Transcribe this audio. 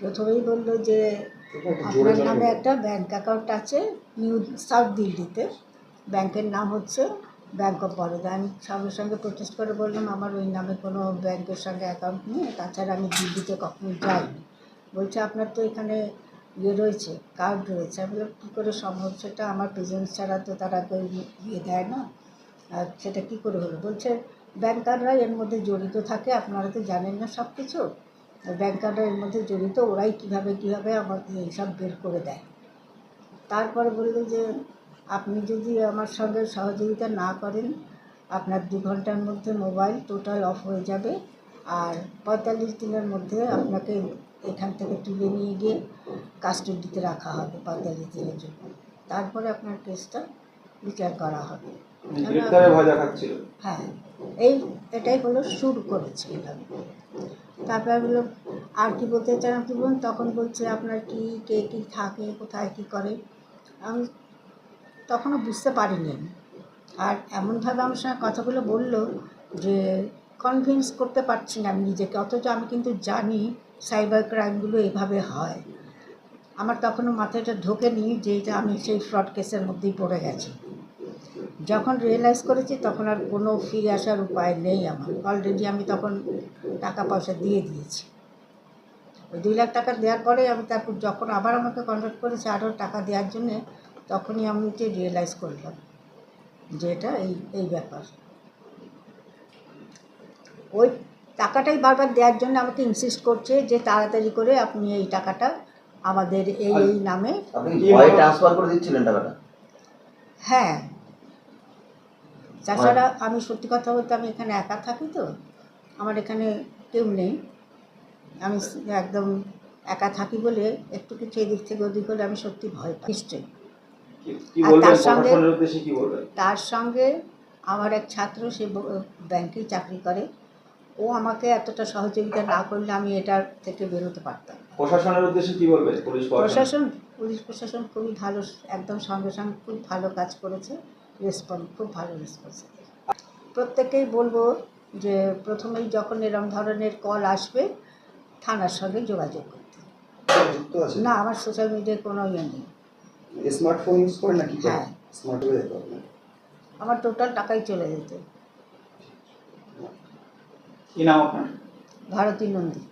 প্রথমেই বলল যে আপনার নামে একটা ব্যাংক অ্যাকাউন্ট আছে নিউ সাউথ দিল্লিতে ব্যাংকের নাম হচ্ছে ব্যাংক অফ বরোদা আমি সঙ্গে সঙ্গে প্রোটেস্ট করে বললাম, আমার ওই নামে কোনো ব্যাংকের সঙ্গে অ্যাকাউন্ট নেই, তাছাড়া আমি দিল্লিতে কখনো যাইনি। বলছে, আপনার তো এখানে ইয়ে রয়েছে কার্ড রয়েছে। আমি বললাম, কী করে সম্ভব? সেটা আমার প্রেজেন্স ছাড়া তো তারা কেউ ইয়ে দেয় না। আর সেটা কী করে হলো? বলছে ব্যাংকাররা এর মধ্যে জড়িত থাকে, আপনারা তো জানেন না সব কিছু ব্যাংকাররা মধ্যে জড়িত ওরাই কীভাবে কীভাবে আমাকে এইসব বের করে দেয়। তারপরে বলল যে, আপনি যদি আমার সঙ্গে সহযোগিতা না করেন, আপনার দু ঘণ্টার মধ্যে মোবাইল টোটাল অফ হয়ে যাবে আর পঁয়তাল্লিশ দিনের মধ্যে আপনাকে এখান থেকে তুলে নিয়ে গিয়ে কাস্টডিতে রাখা হবে পঁয়তাল্লিশ দিনের জন্য। তারপরে আপনার কেসটা বিচার করা হবে। হ্যাঁ এই এটাই হলো শুরু করেছে এভাবে। তারপর হলো আর কি বলতে চান আপনি বলুন? তখন বলছে আপনার কি কে কী থাকে কোথায় কী করে? আমি তখনও বুঝতে পারিনি আর এমনভাবে আমার সঙ্গে কথাগুলো বলল যে কনভিন্স করতে পারছি না আমি নিজেকে অথচ আমি কিন্তু জানি সাইবার ক্রাইমগুলো এভাবে হয়। আমার তখনও মাথাটা ঢোকেনি যে এটা আমি সেই ফ্রড কেসের মধ্যেই পড়ে গেছি। যখন রিয়েলাইজ করেছি তখন আর কোনো ফিরে আসার উপায় নেই আমার। অলরেডি আমি তখন টাকা পয়সা দিয়ে দিয়েছি। ওই দুই লাখ টাকা দেওয়ার পরে আমি তারপর যখন আবার আমাকে কন্ট্যাক্ট করেছে আরও টাকা দেওয়ার জন্যে তখনই আমি যে রিয়েলাইজ করলাম যে এটা এই এই ব্যাপার। ওই টাকাটাই বারবার দেওয়ার জন্য আমাকে ইনসিস্ট করছে যে তাড়াতাড়ি করে আপনি এই টাকাটা আমাদের এই এই নামে ট্রান্সফার করে দিচ্ছিলেন টাকাটা? হ্যাঁ। তাছাড়া আমি সত্যি কথা বলতে আমি এখানে একা থাকি তো। আমার এখানে কেউ নেই। আমি একদম একা থাকি বলে একটু কিছু এদিক থেকে ওদিক হলে আমি সত্যি ভয় পাই। নিশ্চয়ই। আর তার সঙ্গে- তার সঙ্গে আমার এক ছাত্র সে ব্যাংকেই চাকরি করে। ও আমাকে এতটা সহযোগিতা না করলে আমি এটার থেকে বেরোতে পারতাম প্রশাসনের উদ্দেশ্যে কি বলবেন? পুলিশ প্রশাসন পুলিশ প্রশাসন খুবই ভালো একদম সঙ্গে সঙ্গে খুব ভালো কাজ করেছে। রেসপন্স খুব ভালো রেসপন্স প্রত্যেকেই বলব যে প্রথমেই যখন এরম ধরনের কল আসবে থানার সঙ্গে যোগাযোগ করতে। না আমার সোশ্যাল মিডিয়ায় কোনো ইয়ে নেই। স্মার্টফোন ইউজ করেন নাকি হ্যাঁ। আমার টোটাল টাকাই চলে যেত। কি নাম আপনার? ভারতী নন্দী।